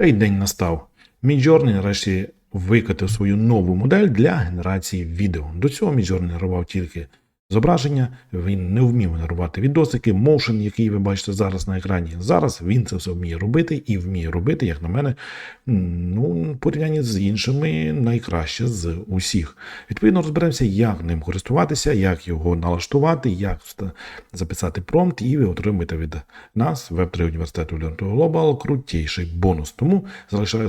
Цей день настав. Міджорні нарешті викатив свою нову модель для генерації відео. До цього Міджорні генерував тільки зображення, він не вмів генерувати відосики, моушен, який ви бачите зараз на екрані. Зараз він це все вміє робити і вміє робити, як на мене, ну, в порівнянні з іншими найкраще з усіх. Відповідно, розберемося, як ним користуватися, як його налаштувати, як записати промпт, і ви отримаєте від нас, Web3 університету Learn Global, крутіший бонус. Тому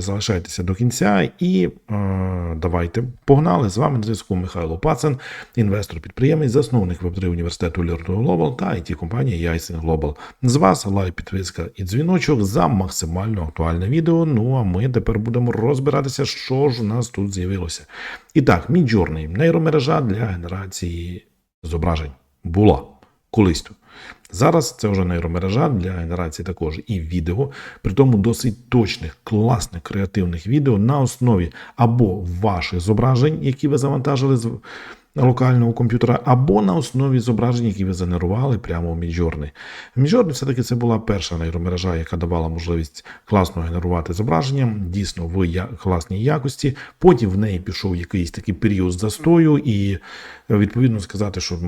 залишайтеся до кінця і е, давайте погнали. З вами на зв'язку Михайло Пацин, інвестор-підприємець, засновник Web3 університету Learn Global та it компанії Яйсен Global. З вас лайк, підписка і дзвіночок за максимально актуальне відео. Ну а ми тепер будемо розбиратися, що ж у нас тут з'явилося. І так, Midjourney – нейромережа для генерації зображень була колись. то. Зараз це вже нейромережа для генерації також і відео, при тому досить точних, класних, креативних відео на основі або ваших зображень, які ви завантажили з локального комп'ютера, або на основі зображень, які ви згенерували прямо в Midjourney. Midjourney все-таки це була перша нейромережа, яка давала можливість класно генерувати зображення, дійсно в класній якості. Потім в неї пішов якийсь такий період застою, і відповідно сказати, що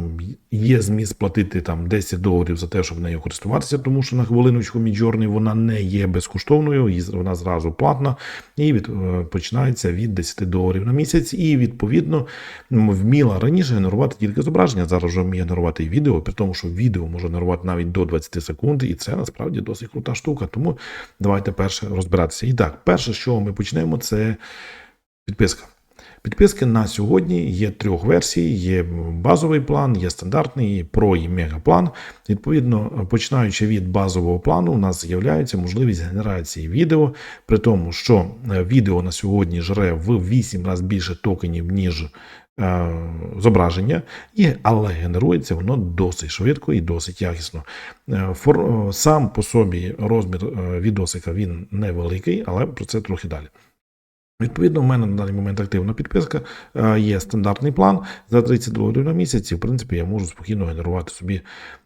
є зміст платити там 10 доларів за те, щоб нею користуватися, тому що на хвилиночку Midjourney вона не є безкоштовною, вона зразу платна, і від, е, починається від 10 доларів на місяць. І відповідно вміла раніше генерувати тільки зображення. Зараз вже вміє генерувати і відео, при тому, що відео може генерувати навіть до 20 секунд, і це насправді досить крута штука. Тому давайте перше розбиратися. І так, перше, чого ми почнемо, це підписка. Підписки на сьогодні є трьох версій: є базовий план, є стандартний, про і мегаплан. Відповідно, починаючи від базового плану, у нас з'являється можливість генерації відео, при тому, що е, відео на сьогодні жре в 8 разів більше токенів, ніж зображення, але генерується воно досить швидко і досить якісно. Е, е, сам по собі розмір е, відосика він невеликий, але про це трохи далі. Відповідно, в мене на даний момент активна підписка. Е, Є стандартний план за 30 доларів на місяць. І, в принципі, я можу спокійно генерувати собі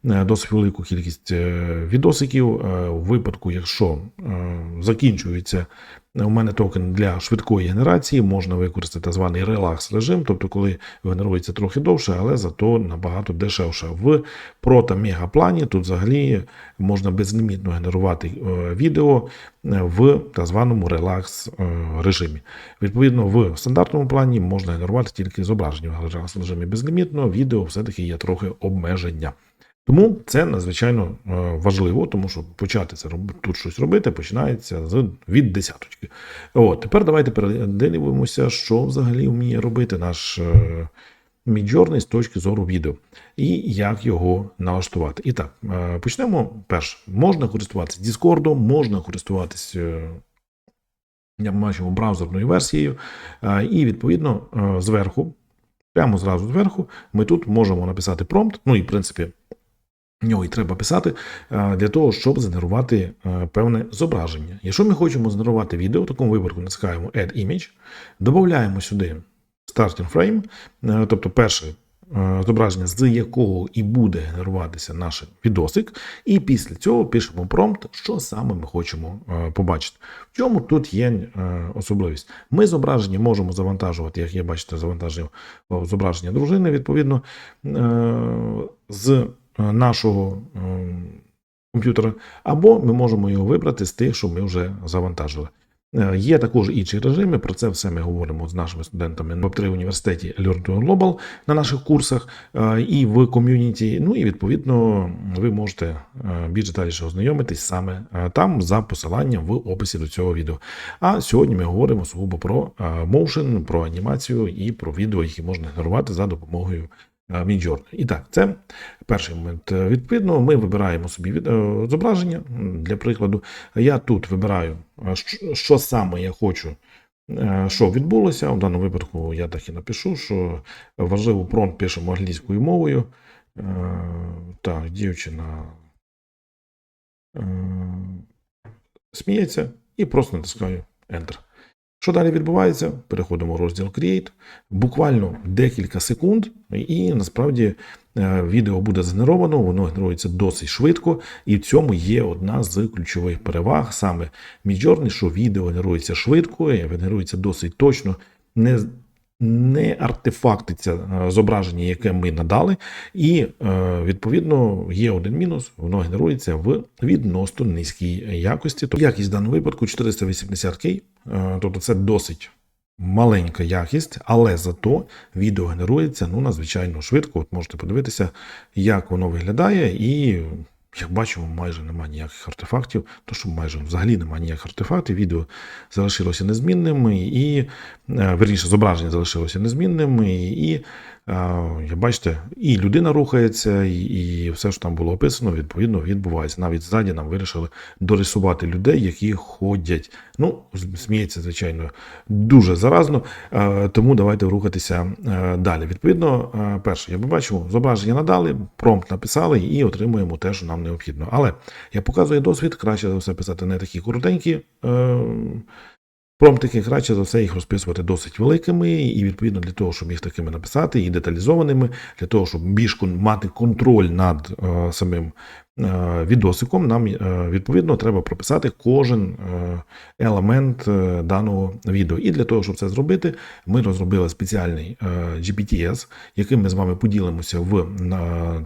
е, досить велику кількість е, відосиків. Е, У випадку, якщо е, закінчується у мене токен для швидкої генерації, можна використати так званий релакс режим, тобто, коли генерується трохи довше, але зато набагато дешевше. В Pro та мегаплані тут взагалі можна безлімітно генерувати е, відео е, в так званому релакс е, режимі. Відповідно, в стандартному плані можна генерувати тільки зображення в релакс режимі безлімітно, відео все-таки є трохи обмеження. Тому це надзвичайно е, важливо, тому що почати це роб- тут щось робити починається з від десяточки. От тепер давайте передивимося, що взагалі вміє робити наш е, Midjourney з точки зору відео і як його налаштувати. І так, е, почнемо перше. Можна користуватися Discord, можна користуватися. Я бачимо браузерною версією, і відповідно зверху, прямо зразу зверху, ми тут можемо написати промпт. Ну і в принципі, нього і треба писати е, для того, щоб згенерувати е, певне зображення. Якщо ми хочемо згенерувати відео, в такому випадку натискаємо Add Image, додаємо сюди Starting Frame, е, тобто перше зображення, з якого і буде генеруватися наш відосик, і після цього пишемо промпт, що саме ми хочемо побачити. В чому тут є особливість? Ми зображення можемо завантажувати, як я бачите, завантажив зображення дружини, відповідно, з нашого е, комп'ютера, або ми можемо його вибрати з тих, що ми вже завантажили. Е, Є також інші режими. Про це все ми говоримо з нашими студентами в 3 університеті Learn Global на наших курсах е, і в ком'юніті. Ну і відповідно ви можете е, більш детальніше ознайомитись саме е, там за посиланням в описі до цього відео. А сьогодні ми говоримо сугубо про е, motion, про анімацію і про відео, які можна генерувати за допомогою е, І так, це перший момент. Е, Відповідно, ми вибираємо собі е, зображення. Для прикладу, я тут вибираю, що, саме я хочу. Що відбулося? В даному випадку я так і напишу, що важливо промпт пишемо англійською мовою. Так, дівчина сміється і просто натискаю Enter. Що далі відбувається? Переходимо в розділ Create. Буквально декілька секунд, і насправді е, відео буде згенеровано, воно генерується досить швидко, і в цьому є одна з ключових переваг саме Midjourney, що відео генерується швидко, генерується досить точно. Не не артефактиться е, зображення, яке ми надали, і е, відповідно є один мінус: воно генерується в відносно низькій якості. Тобто якість в даному випадку 480К, е, тобто це досить маленька якість, але зато відео генерується ну надзвичайно швидко. От можете подивитися, як воно виглядає, і як бачимо, майже немає ніяких артефактів, то що майже взагалі немає ніяких артефактів. Відео залишилося незмінним, і е, верніше зображення залишилося незмінним, і, бачите, і людина рухається, і, все, що там було описано, відповідно відбувається. Навіть ззаді нам вирішили дорисувати людей, які ходять. Ну, сміється, звичайно, дуже заразно. е, Тому давайте рухатися е, далі. Відповідно, е, перше, ми бачимо, зображення надали, промпт написали і отримуємо те, що нам необхідно. Але як показує досвід, краще за все писати не такі коротенькі. Промптики краще за все їх розписувати досить великими, і відповідно для того, щоб їх такими написати, і деталізованими, для того, щоб більш мати контроль над е, самим відосиком, нам е, відповідно треба прописати кожен е, елемент е, даного відео. І для того, щоб це зробити, ми розробили спеціальний е, GPTS, яким ми з вами поділимося в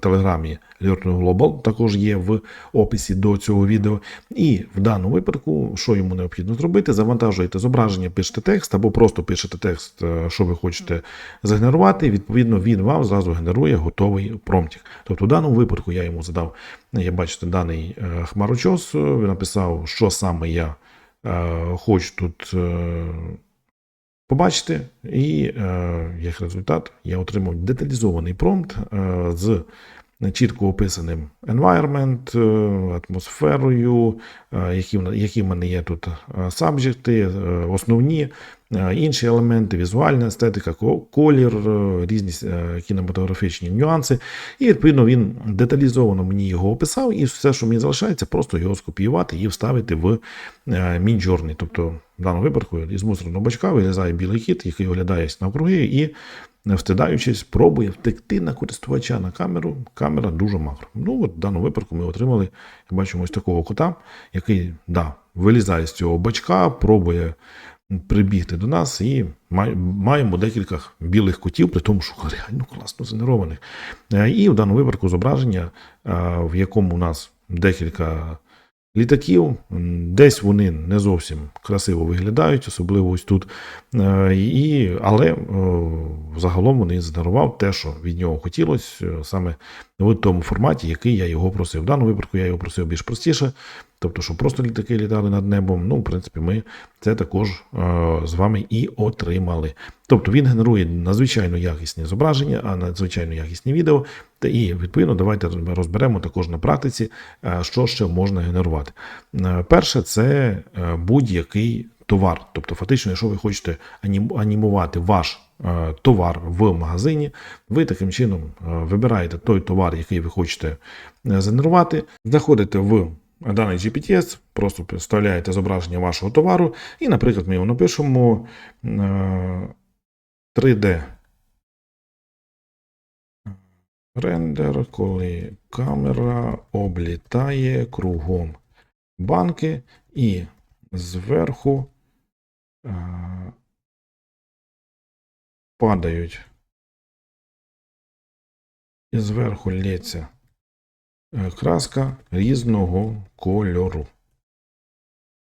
телеграмі Learn Global, також є в описі до цього відео. І в даному випадку, що йому необхідно зробити, завантажуєте зображення, пишете текст, або просто пишете текст, е, що ви хочете згенерувати. Відповідно, він вам зразу генерує готовий промптик. Тобто, в даному випадку я йому задав, я бачите, даний е, хмарочос, він написав, що саме я е, хочу тут. е, Побачити, і як результат я отримав деталізований промпт з чітко описаним environment, е, атмосферою, е, які, які в мене є тут сабжекти, е, основні, інші елементи, візуальна естетика, колір, різні кінематографічні нюанси. І відповідно він деталізовано мені його описав, і все, що мені залишається, просто його скопіювати і вставити в е, Midjourney. Тобто, в даному випадку із мусорного бачка вилізає білий кіт, який оглядає навкруги і, не встидаючись, пробує втекти на користувача на камеру. Камера дуже макро. Ну, от в даному випадку ми отримали, бачимо, ось такого кота, який да, вилізає з цього бачка, пробує прибігти до нас і маємо декілька білих котів, при тому, що реально класно згенерованих. Е, І в даному випадку зображення, е, в якому у нас декілька літаків, десь вони не зовсім красиво виглядають, особливо ось тут. Е, І, але о, загалом вони здарував те, що від нього хотілося, е, саме в тому форматі, який я його просив. В даному випадку я його просив більш простіше, тобто, щоб просто літаки літали над небом. Ну, в принципі, ми це також е, з вами і отримали. Тобто він генерує надзвичайно якісні зображення, а надзвичайно якісні відео. Та і відповідно давайте розберемо також на практиці, е, що ще можна генерувати. Е, Перше, це будь-який товар. Тобто, фактично, якщо ви хочете анімувати ваш товар в магазині, ви таким чином вибираєте той товар, який ви хочете згенерувати, заходите в даний GPTS, просто вставляєте зображення вашого товару, і, наприклад, ми його напишемо е, 3D рендер, коли камера облітає кругом банки і зверху е, падають. І зверху лється е, краска різного кольору.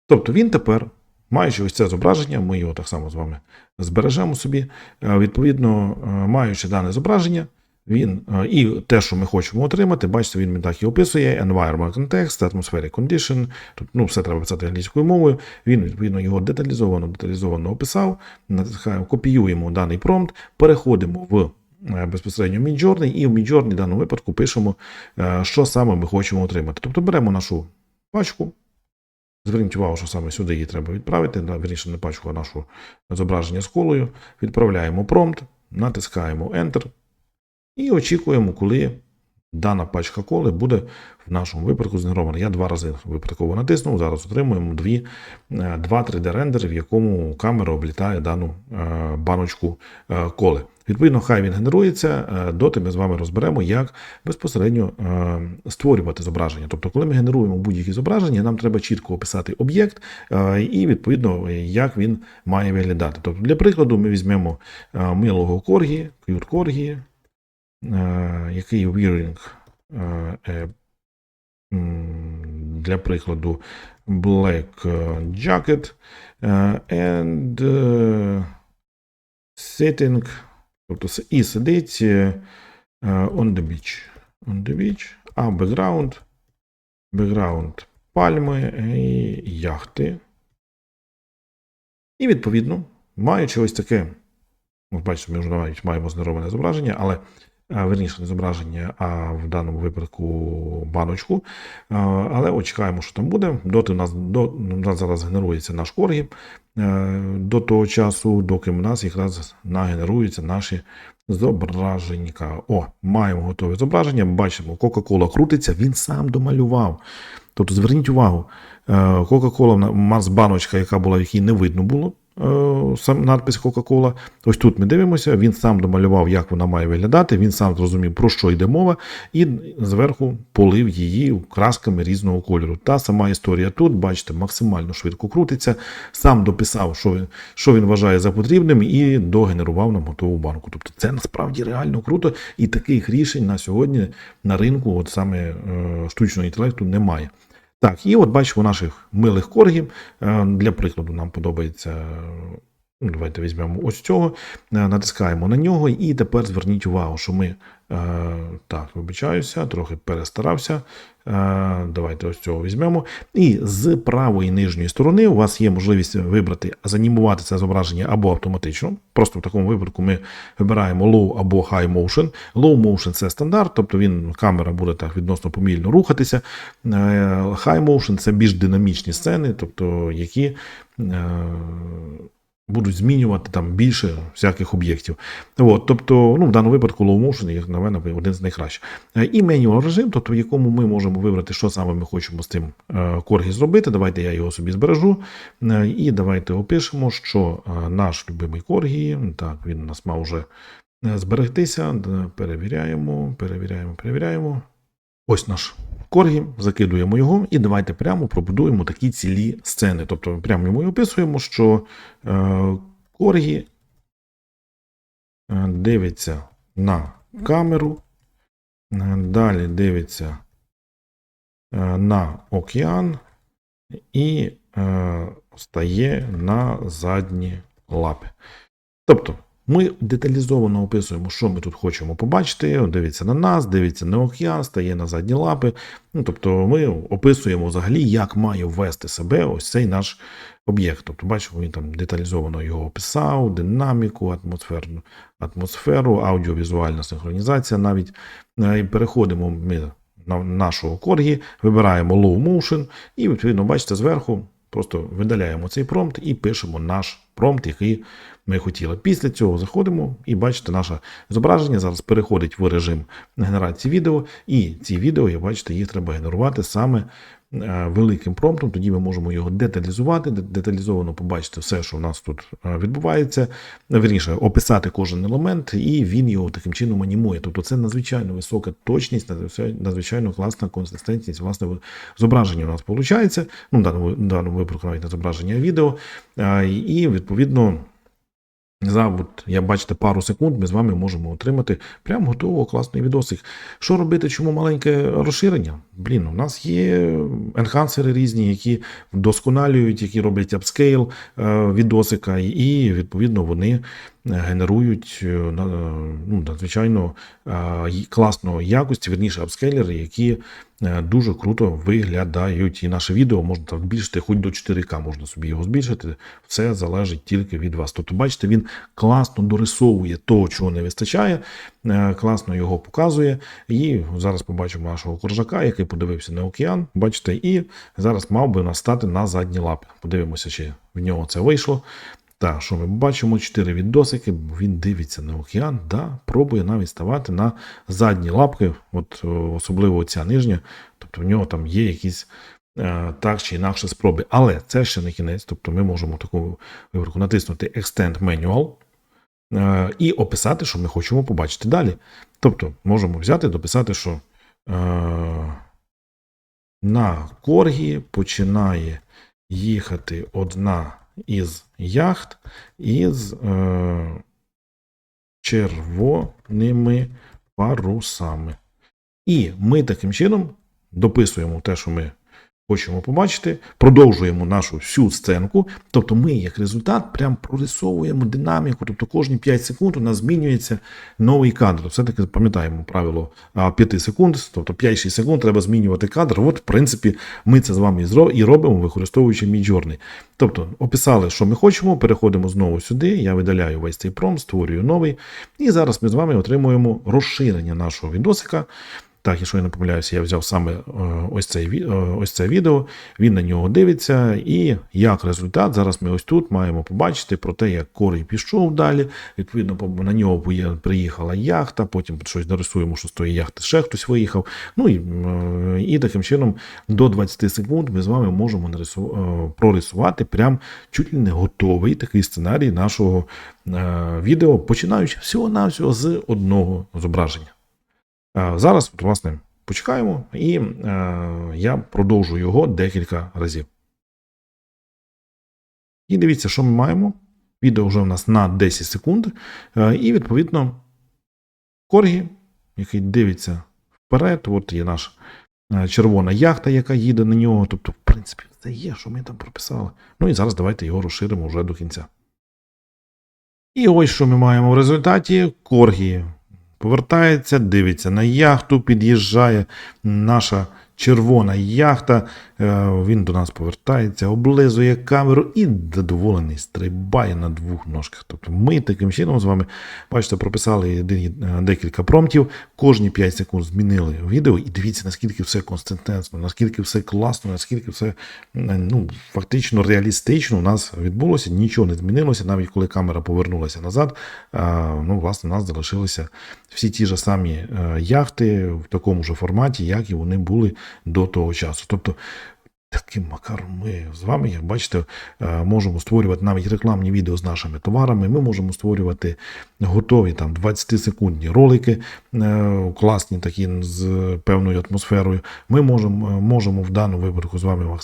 Тобто він тепер, маючи ось це зображення, ми його так само з вами збережемо собі. е, Відповідно, е, маючи дане зображення, він е, і те, що ми хочемо отримати, бачите, він так і описує: environment context, atmospheric condition, тут ну, все треба писати англійською мовою. Він, відповідно, його деталізовано, деталізовано описав. Натискаємо, копіюємо даний промпт, переходимо в е, безпосередньо Midjourney, і в Midjourney в даному випадку пишемо, е, що саме ми хочемо отримати. Тобто беремо нашу пачку. Зверніть увагу, що саме сюди її треба відправити, вірніше не пачку, а нашу зображення з колою. Відправляємо промпт, натискаємо Enter і очікуємо, коли дана пачка коли буде в нашому випадку згенерована. Я два рази випадково натиснув. Зараз отримуємо дві, е, два 3D-рендери, в якому камера облітає дану баночку коли. Відповідно, хай він генерується, е, доти ми з вами розберемо, як безпосередньо е, створювати зображення. Тобто, коли ми генеруємо будь-які зображення, нам треба чітко описати об'єкт е, і відповідно як він має виглядати. Тобто, для прикладу, ми візьмемо милого коргі, к'ют коргі, який wearing для прикладу black jacket and sitting, тобто і сидить е, е, on the beach. On the beach, а background, background пальми і яхти. І відповідно, маючи ось таке, ну, бачите, ми вже навіть маємо знероване зображення, але верніше не зображення, а в даному випадку баночку. Але от чекаємо, що там буде. Доти у нас, до, у нас зараз генерується наш коргі е, до того часу, доки в нас якраз нагенеруються наші зображенька. О, маємо готове зображення. Бачимо, Кока-Кола крутиться, він сам домалював. Тобто зверніть увагу, е, Кока-Кола в нас баночка, яка була, в якій не видно було. Е, Сам надпис Кока-Кола. Ось тут ми дивимося. Він сам домалював, як вона має виглядати. Він сам зрозумів, про що йде мова, і зверху полив її красками різного кольору. Та сама історія тут, бачите, максимально швидко крутиться. Сам дописав, що він, що він вважає за потрібним, і догенерував нам готову банку. Тобто це насправді реально круто, і таких рішень на сьогодні на ринку, от саме е, штучного інтелекту, немає. Так, і от бачимо наших милих коргів. Е, Для прикладу, нам подобається. Ну, Давайте візьмемо ось цього, е, натискаємо на нього, і тепер зверніть увагу, що ми е, так, вибачаюся, трохи перестарався. Е, Давайте ось цього візьмемо. І з правої нижньої сторони у вас є можливість вибрати, занімувати це зображення або автоматично. Просто в такому випадку ми вибираємо low або high motion. Low motion це стандарт, тобто він камера буде так відносно помільно рухатися. High motion це більш динамічні сцени, тобто які. Будуть змінювати там більше всяких об'єктів. От, тобто, ну, в даному випадку low motion, як на мене, один з найкращих. Е, І manual режим, тобто в якому ми можемо вибрати, що саме ми хочемо з цим е, коргі зробити. Давайте я його собі збережу. Е, І давайте опишемо, що наш любимий коргі, так, він у нас мав вже зберегтися. Перевіряємо, перевіряємо, перевіряємо. Ось наш коргі, закидуємо його, і давайте прямо пробудуємо такі цілі сцени. Тобто, прямо йому і описуємо, що е, коргі е, дивиться на камеру, е, далі дивиться е, на океан і е, стає на задні лапи. Тобто, ми деталізовано описуємо, що ми тут хочемо побачити. Дивиться на нас, дивиться на океан, стає на задні лапи. Ну, тобто, ми описуємо взагалі, як має ввести себе ось цей наш об'єкт. Тобто, бачимо, він там деталізовано його описав, динаміку, атмосферну, атмосферу, аудіовізуальна синхронізація навіть. Е, переходимо ми на нашого коргі, вибираємо Low Motion, і відповідно, бачите, зверху просто видаляємо цей промпт і пишемо наш промпт, який ми хотіли. Після цього заходимо і бачите, наше зображення зараз переходить в режим генерації відео, і ці відео, як бачите, їх треба генерувати саме великим промптом. Тоді ми можемо його деталізувати, деталізовано побачити все, що у нас тут е, відбувається. Вірніше, описати кожен елемент, і він його таким чином анімує. Тобто це надзвичайно висока точність, надзвичайно- класна консистентність власне зображення у нас виходить. Ну, в даному, в даному випадку навіть не зображення відео. Е, І відповідно. За от, я бачите, пару секунд ми з вами можемо отримати прям готовий класний відосик. Що робити, чому маленьке розширення? Блін, у нас є енхансери різні, які вдосконалюють, які роблять апскейл е, відосика, і відповідно вони генерують е, ну, надзвичайно е, класної якості, верніше апскейлери, які е, дуже круто виглядають. І наше відео можна там збільшити, хоч до 4К можна собі його збільшити. Все залежить тільки від вас. Тобто, бачите, він класно дорисовує того, чого не вистачає, е, класно його показує. І зараз побачимо нашого коржака, який подивився на океан. Бачите, і зараз мав би настати на задні лапи. Подивимося, чи в нього це вийшло. Так, що ми бачимо? Чотири відосики. Він дивиться на океан, да, пробує навіть ставати на задні лапки, от особливо ця нижня. Тобто в нього там є якісь е, так чи інакше спроби. Але це ще не кінець. Тобто ми можемо в такому випадку натиснути Extend Manual е, і описати, що ми хочемо побачити далі. Тобто можемо взяти, дописати, що е, на Коргі починає їхати одна із яхт із е, червоними парусами. І ми таким чином дописуємо те, що ми хочемо побачити, продовжуємо нашу всю сценку. Тобто ми, як результат, прям прорисовуємо динаміку. Тобто кожні 5 секунд у нас змінюється новий кадр. Все-таки пам'ятаємо правило 5 секунд, тобто 5-6 секунд треба змінювати кадр. От, в принципі, ми це з вами і робимо, використовуючи Midjourney. Тобто, описали, що ми хочемо, переходимо знову сюди. Я видаляю весь цей пром, створюю новий. І зараз ми з вами отримуємо розширення нашого відосика. Так, якщо я не помиляюся, я взяв саме е, ось, цей, е, ось це відео, він на нього дивиться, і як результат, зараз ми ось тут маємо побачити про те, як Корей пішов далі. Відповідно, на нього приїхала яхта, потім щось нарисуємо, що з тої яхти ще хтось виїхав. Ну і, е, і таким чином до 20 секунд ми з вами можемо нарису- прорисувати прям чуть ли не готовий такий сценарій нашого відео, починаючи всього-навсього з одного зображення. Е, Зараз, власне, почекаємо, і е, я продовжу його декілька разів. І дивіться, що ми маємо. Відео вже у нас на 10 секунд. Е, і, відповідно, Коргі, який дивиться вперед, от є наша червона яхта, яка їде на нього. Тобто, в принципі, це є, що ми там прописали. Ну і зараз давайте його розширимо вже до кінця. І ось що ми маємо в результаті. Коргі повертається, дивиться на яхту, під'їжджає наша червона яхта. Е, Він до нас повертається, облизує камеру і задоволений стрибає на двох ножках. Тобто ми таким чином з вами, бачите, прописали е, декілька промптів, кожні 5 секунд змінили відео, і дивіться, наскільки все консистентно, наскільки все класно, наскільки все е, ну, фактично реалістично у нас відбулося, нічого не змінилося, навіть коли камера повернулася назад. Ну, власне, у нас залишилися всі ті ж самі е, яхти в такому ж форматі, як і вони були до того часу. Тобто, таким макаром ми з вами, як бачите, е, можемо створювати навіть рекламні відео з нашими товарами. Ми можемо створювати готові там 20-секундні ролики, е, класні такі з певною атмосферою. Ми можемо, е, можемо в даному випадку з вами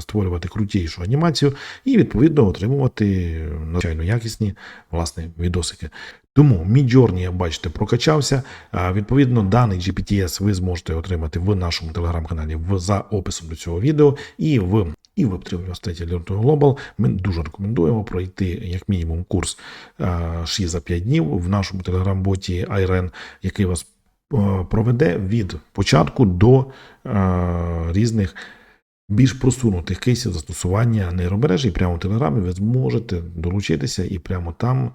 створювати крутішу анімацію і відповідно отримувати надзвичайно якісні власне відосики. Тому Midjourney, як бачите, прокачався. Відповідно, даний GPTS ви зможете отримати в нашому телеграм-каналі в за описом до цього відео і в і в Web3 університеті Learn Global ми дуже рекомендуємо пройти як мінімум курс а, 6 за 5 днів в нашому телеграм-боті IRN, який вас проведе від початку до різних більш просунутих кейсів застосування нейромережі. Прямо в Телеграмі ви зможете долучитися і прямо там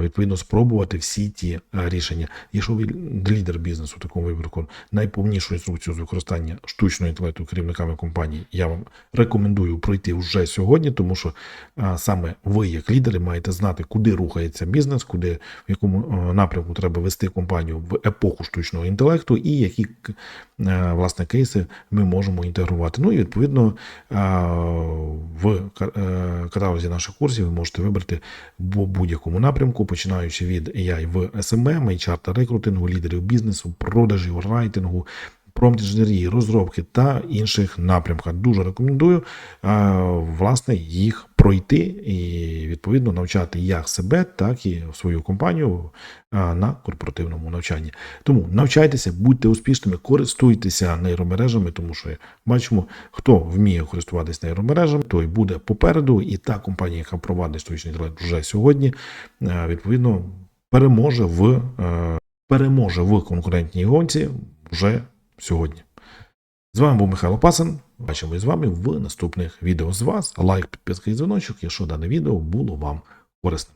відповідно спробувати всі ті рішення. Якщо ви лідер бізнесу в такому випадку, найповнішу інструкцію з використання штучного інтелекту керівниками компаній, я вам рекомендую пройти вже сьогодні, тому що саме ви, як лідери, маєте знати, куди рухається бізнес, куди в якому напрямку треба вести компанію в епоху штучного інтелекту, і які власне кейси ми можемо інтегрувати. Ну і відповідно в е, каталозі наших курсів ви можете вибрати в будь-якому напрямку, починаючи від AI в SMM, HR та рекрутингу, лідерів бізнесу, продажів, райтингу. Промпт-інженерії, розробки та інших напрямках. Дуже рекомендую власне їх пройти і відповідно навчати як себе, так і свою компанію на корпоративному навчанні. Тому навчайтеся, будьте успішними, користуйтеся нейромережами, тому що бачимо, хто вміє користуватися нейромережами, той буде попереду, і та компанія, яка провадить штучний інтелект вже сьогодні, відповідно переможе в е, переможе в конкурентній гонці вже сьогодні. З вами був Михайло Пасин. Бачимо з вами в наступних відео з вас. Лайк, підписка і дзвіночок, якщо дане відео було вам корисним.